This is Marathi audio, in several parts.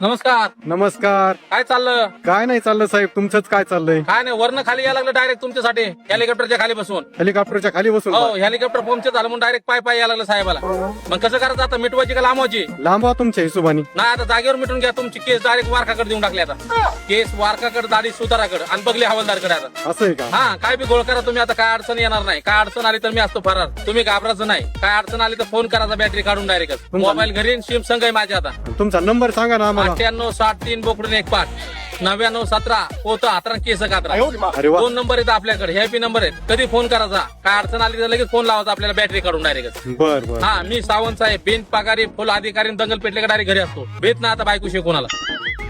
नमस्कार. नमस्कार. काय चाललं? काय नाही चाललं साहेब तुमचंच काय चाललंय? काय नाही वरनं खाली यायला लागलं डायरेक्ट तुमच्यासाठी हेलिकॉप्टरच्या खाली बसून. हेलिकॉप्टरच्या खाली बसून? हो हेलिकॉप्टर पंक्चर झालं म्हणून डायरेक्ट पाय पाय यायला लागलं साहेबाला. मग कसं करायचं आता मिटवायची का लांबवायची? लांब व्हा तुमच्या हिशोबाने. नाही आता जागेवर मिटून घ्या तुमची केस डायरेक्ट वारकाकडे देऊन टाकली आता. केस वारकाकडे दाढी सुताराकडे आणि बगली हवालदारकडे आता. असं आहे का? हा काय बी गोळ करा तुम्ही आता काय अडचण येणार नाही. काय अडचण आली तर मी असतो फरार. तुम्ही घाबरायचं नाही. काय अडचण आली तर फोन करायचा बॅटरी काढून डायरेक्ट मोबाईल घरी सिम संघ आहे माझ्या आता. तुमचा नंबर सांगा ना आम्हाला. अठ्ठ्याण्णव साठ तीन बोकडून एक पाच. नव्याण्णव सतरा पोत हातरा केस कात्रा अरे वा. दोन नंबर आहेत आपल्याकडे. हे पी नंबर आहेत. कधी फोन करायचा? काय अडचण आली तर लगेच फोन लावायचा आपल्याला बॅटरी काढून डायरेक्ट बर बर. हा मी सावंत साहेब बिन पगारी फुल अधिकारी दंगल पेटले का डायरेक्ट घरी असतो. भेट ना आता बायको शिकून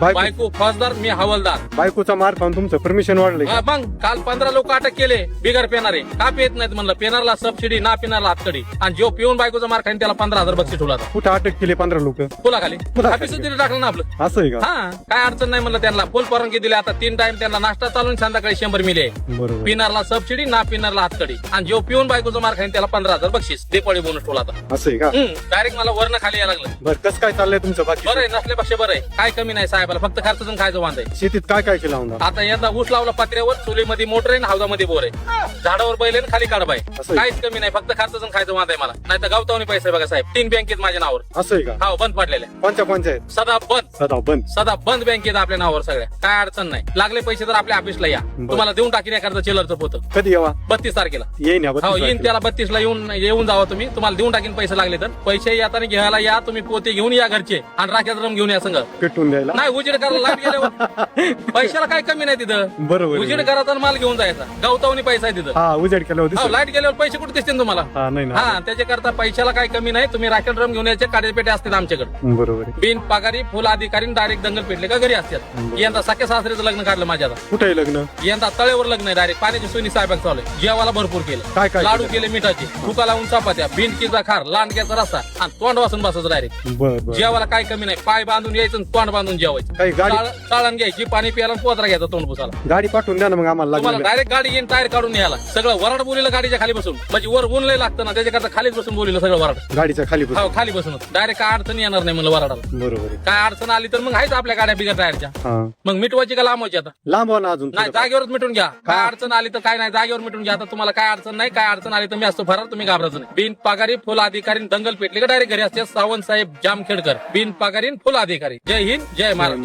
बायको बायको फौजदार मी हवालदार. बायकोचा मार खाऊन तुमचं परमिशन वाढलंय? हा, मग काल पंधरा लोक अटक केले बिगर पेनारे का पेत नाहीत म्हणलं? पेनारला सबसिडी ना पेनारला हातकडी. आणि जो पिऊन बायकोचा मार खाईन त्याला पंधरा हजार बक्षीस ठेवला. कुठं अटक केली पंधरा लोक? फुला खाली. फुलाखाली. ऑफिस तिथे टाकलं ना आपलं. असं आहे का? हा काय अडचण नाही म्हणलं त्यांना. फुल परवानगी दिली आता तीन टाइम त्यांना नाश्ता चालून संध्याकाळी शंभर मिले. बरोबर. पिनारला सबसिडी ना पिनारला हातकडी. आणि जो पिऊन बायकोचा मार खाईन त्याला पंधरा हजार बक्षीस. दिपाळी बोनस ठेवला आता. असं आहे का? डायरेक्ट मला वरण खाली यायला लागलं. बर कसं काय चाललंय तुमचं बाकी? बरं आहे नसल्यापेक्षा बरं आहे. काय कमी नाही साहेबाला फक्त खर्चातून खायचं वांद. आहे शेतीत काय काय केलं आता यंदा ऊस लावला पत्र्यावर चुलीमध्ये मोटर आहे हौदामध्ये बोर आहे. झाडावर बैल आहे आणि खाली काढबाय असं आहे. काहीच कमी नाही फक्त खर्चातून खायचं वांद आहे मला. नाही तर गावतावणी पैसे आहे बघा साहेब. तीन बँकेत माझ्या नावावर. असं आहे का? हा बंद पडलेल्या कोणत्या आहेत? सदा बंद. सदा बंद. सदा बंद बँकेत आपल्या नावावर सगळ्या. काय अडचण नाही. लागले पैसे तर आपल्या ऑफिसला या. तुम्हाला देऊन टाकीन एखादं चिल्लरचं पोतं. कधी येवा? बत्तीस तारखेला. येईन या हो बत्तीस येईन तारखेला. त्याला बत्तीस ला येऊन येऊन जावा तुम्ही. तुम्हाला देऊन टाकीन पैसे लागले तर. पैसे येताना घ्यायला या. तुम्ही पोते घेऊन या घरचे. आणि राख्याचा रम घेऊन या संघ पेटून द्यायला? नाही उजेड करायला लाइट गेल्यावर पैशाला काय कमी नाही तिथं? बरोबर आहे. उजेड आणि माल घेऊन जायचा. गावतावणी पैसा आहे तिथं. हा उजेड केलं हो होती लाइट गेल्यावर पैसे कुठे दिसतील तुम्हाला? हा नाही ना. हा त्याच्याकरता पैशाला काय कमी नाही. तुम्ही राखेल ड्रम घेऊन यायचे काडेपेटे असतात आमच्याकडे. बरोबर आहे. बिन पगारी फुल अधिकारी डायरेक्ट दंगल पेटले का घरी असतात. यंदा सख्या सासऱ्याचं लग्न काढलं माझ्या आता कुठे आहे लग्न? यंदा तळेवर लग्न आहे डायरेक्ट पाण्याची सोयी साहेबाक चालू आहे. जेवाला भरपूर केलं. काय काय लाडू केलं? केले मिठाचे. फुका लावून चपात्या भिंडकीचा खार लांडग्याचा रस्ता आणि तोंड वासून बसायचं डायरेक्ट बर बर. जेवायला काय कमी नाही. पाय बांधून यायचं आणि तोंड बांधून जेवायचं. काही गाडी चाळ- चाळण घ्यायची पाणी प्यायला आणि पोतरा घ्यायचा तोंड पुसाला गाडी पाठवून द्या ना मग आम्हाला तुम्हाला डायरेक्ट गाडी येईन टायर काढून यायला सगळं वराड बोलीला गाडीच्या खाली बसून. म्हणजे वर ऊन लय लागतं ना त्याच्याकरता खालीच बसून बोलीला सगळं वराड. गाडीच्या खाली बसून. हो खाली बसून डायरेक्ट काय अडचण येणार नाही म्हणलं वराडाला. बरोबर आहे. काय अडचण आली तर मग आहेच आपल्या गाड्या बिगर टायरच्या हा. मग मिटवायची का लांबवायची आता? लांब ना अजून नाही थोडं. जागेवरच मिटून घ्या. काय अडचण आली तर काय नाही जागेवर मिटून घ्या. आता तुम्हाला काय अडचण नाही काय अडचण आली तर मी असतो फरार तुम्ही घाबरायचं नाही. बिन पगारी फुल अधिकारी दंगल पेटले का डायरेक्ट घरी असते? सावंत साहेब जामखेडकर. बिन पगारी फुल अधिकारी. जय हिंद जय महाराज